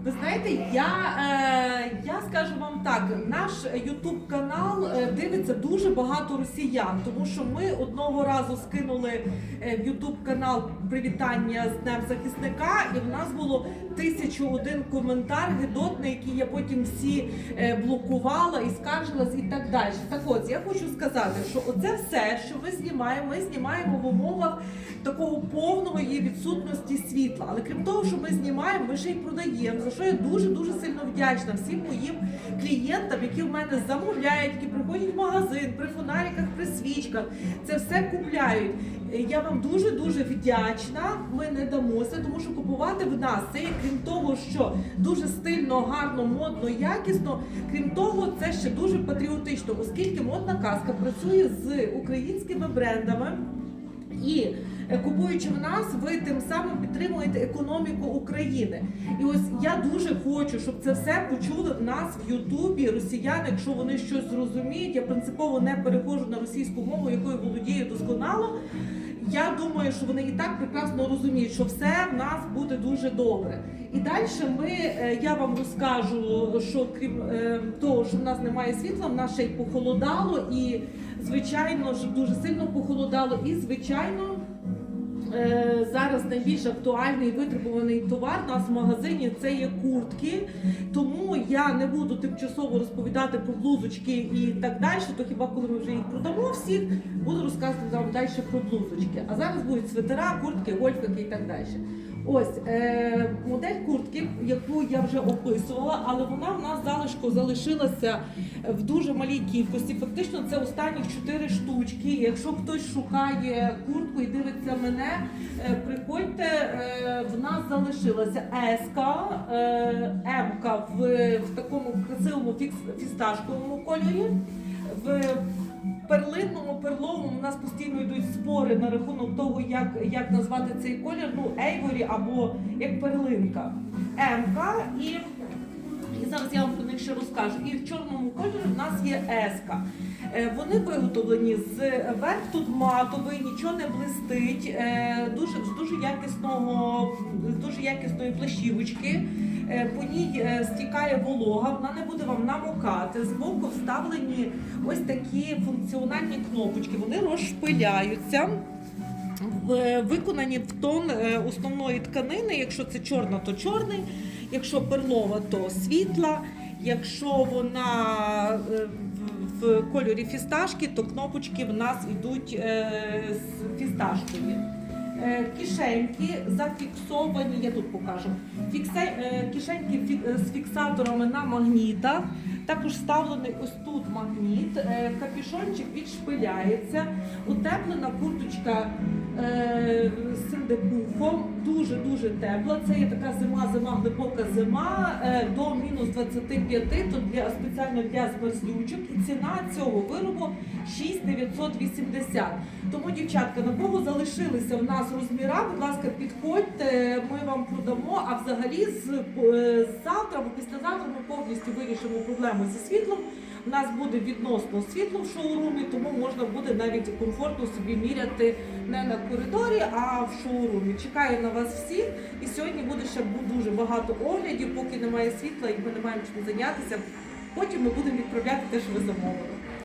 Ви знаєте, я, е, я скажу вам так: наш Ютуб канал е, дивиться дуже багато росіян, тому що ми одного разу скинули е, в Ютуб канал привітання з Днем захисника, і в нас було тисячу один коментар гидотний, який я потім всі блокувала і скаржилась, і так далі. Так от я хочу сказати, що оце все, що ми знімаємо, ми знімаємо в умовах такого повної відсутності світла. Але крім того, що ми знімаємо, ми ще й продаємо. За що я дуже дуже сильно вдячна всім моїм клієнтам, які в мене замовляють, які приходять в магазин при фонариках, при свічках. Це все купляють. Я вам дуже дуже вдячна. Ми не дамося, тому що купувати в нас це крім того, що дуже стильно, гарно, модно, якісно. Крім того, це ще дуже патріотично, оскільки модна казка працює з українськими брендами. І е, купуючи в нас, ви тим самим підтримуєте економіку України. І ось я дуже хочу, щоб це все почули в нас в Ютубі. Росіяни, якщо вони щось зрозуміють, я принципово не переходжу на російську мову, якою володію досконало. Я думаю, що вони і так прекрасно розуміють, що все в нас буде дуже добре. І далі ми, е, я вам розкажу, що крім е, того, що в нас немає світла, в нас ще й похолодало, і звичайно ж дуже сильно похолодало, і звичайно. Е, Зараз найбільш актуальний і витребуваний товар у нас в магазині це є куртки. Тому я не буду тимчасово розповідати про блузочки і так далі. То хіба коли ми вже їх продамо всіх, буду розказувати вам далі про блузочки. А зараз будуть свитера, куртки, гольфики і так далі. Ось е, модель куртки, яку я вже описувала, але вона в нас залишку залишилася в дуже малій кількості. Фактично, це останніх чотири штучки. Якщо хтось шукає куртку і дивиться мене, приходьте, е, в нас залишилася еска, е, М-ка в, в такому красивому фісташковому кольорі. В перлинному, перловому у нас постійно йдуть спори на рахунок того, як, як назвати цей колір. Ну, ейворі або як перлинка. МК і, і зараз я вам них ще розкажу. І в чорному кольорі в нас є еска. Е, Вони виготовлені з верх тут матовий, нічого не блистить, е, дуже з дуже якісного, з дуже якісної плащівочки. Е, По ній стікає волога, вона не буде вам намокати. Збоку вставлені ось такі функціональні кнопочки. Вони розшпиляються. Виконані в тон основної тканини. Якщо це чорна, то чорний, якщо перлова, то світла. Якщо вона е, в- кольорі фісташки, то кнопочки в нас йдуть е, з фісташкові. Е, Кишеньки зафіксовані, я тут покажу. Фіксе, кишеньки з фіксаторами на магнітах. Також вставлений ось тут магніт, капюшончик відшпиляється, утеплена курточка е, з синдепуфом, дуже-дуже тепла. Це є така зима, зима, глибока зима е, до мінус 25, то для спеціально для змерзлючок. І ціна цього виробу 6980. Тому, дівчатка, на кого залишилися в нас розміра, будь ласка, підходьте, ми вам продамо. А взагалі з, е, з завтра або післязавтра ми повністю вирішимо проблему зі світлом. У нас буде відносно світло в шоурумі, тому можна буде навіть комфортно собі міряти не на коридорі, а в шоурумі. Чекаю на вас всіх. І сьогодні буде ще дуже багато оглядів, поки немає світла і ми не маємо чим зайнятися. Потім ми будемо відправляти те, що ви замовили.